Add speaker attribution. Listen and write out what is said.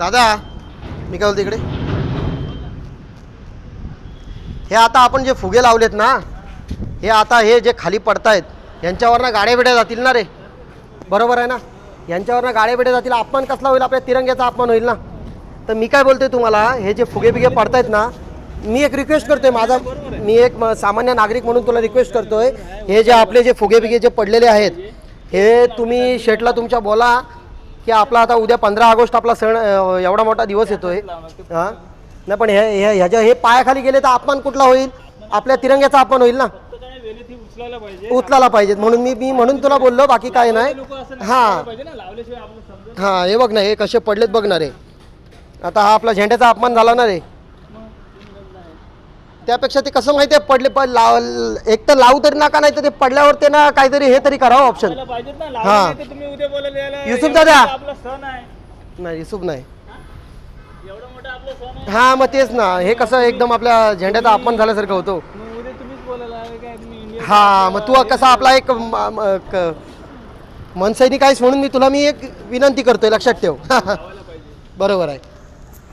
Speaker 1: दादा मी काय बोलतो इकडे हे आता आपण जे फुगे लावलेत ना हे आता हे जे खाली पडतायत यांच्यावरनं गाड्या बिड्या जातील ना रे. बरोबर आहे ना? यांच्यावरनं गाड्या बिड्या जातील. अपमान कसला होईल? आपल्या तिरंग्याचा अपमान होईल ना? तर मी काय बोलतोय तुम्हाला हे जे फुगे बिगे पडतायत ना मी एक रिक्वेस्ट करतोय माझा मी एक सामान्य नागरिक म्हणून तुला रिक्वेस्ट करतोय. हे जे आपले जे फुगे बिगे जे पडलेले आहेत हे तुम्ही शेटला तुमच्या बोला की आपला आता उद्या पंधरा ऑगस्ट आपला सण एवढा मोठा दिवस येतोय. हां? नाही पण हे ह्याच्या हे पायाखाली गेले तर अपमान कुठला होईल? आपल्या तिरंग्याचा अपमान होईल ना?
Speaker 2: उचलायला पाहिजे
Speaker 1: उचलायला पाहिजेत. म्हणून मी मी म्हणून तुला बोललो बाकी काय नाही. हां. हां हे बघ ना हे कसे पडलेत बघ ना रे. आता हा आपला झेंड्याचा अपमान झाला ना रे. त्यापेक्षा ते कसं माहिती आहे पडले पण लाव एक तर लावू तरी नका नाही तर ते पडल्यावर ते ना काहीतरी हे तरी करावं ऑप्शन हां. युसुफ दादा.
Speaker 2: मोठा आपला सण आहे.
Speaker 1: नाही युसुफ नाही.
Speaker 2: एवढा मोठा आपला सण आहे?
Speaker 1: हां मग तेच ना. हे कसं एकदम आपल्या झेंड्याचा अपमान झाल्यासारखं होतो.
Speaker 2: मग उद्या तुम्हीच बोलायला आहे काय? तुम्ही इंडिया
Speaker 1: हा मग तू कसा आपला एक म- म- क- मनसैनिक आहेस म्हणून मी तुला मी एक विनंती करतोय. लक्षात ठेव. बरोबर आहे.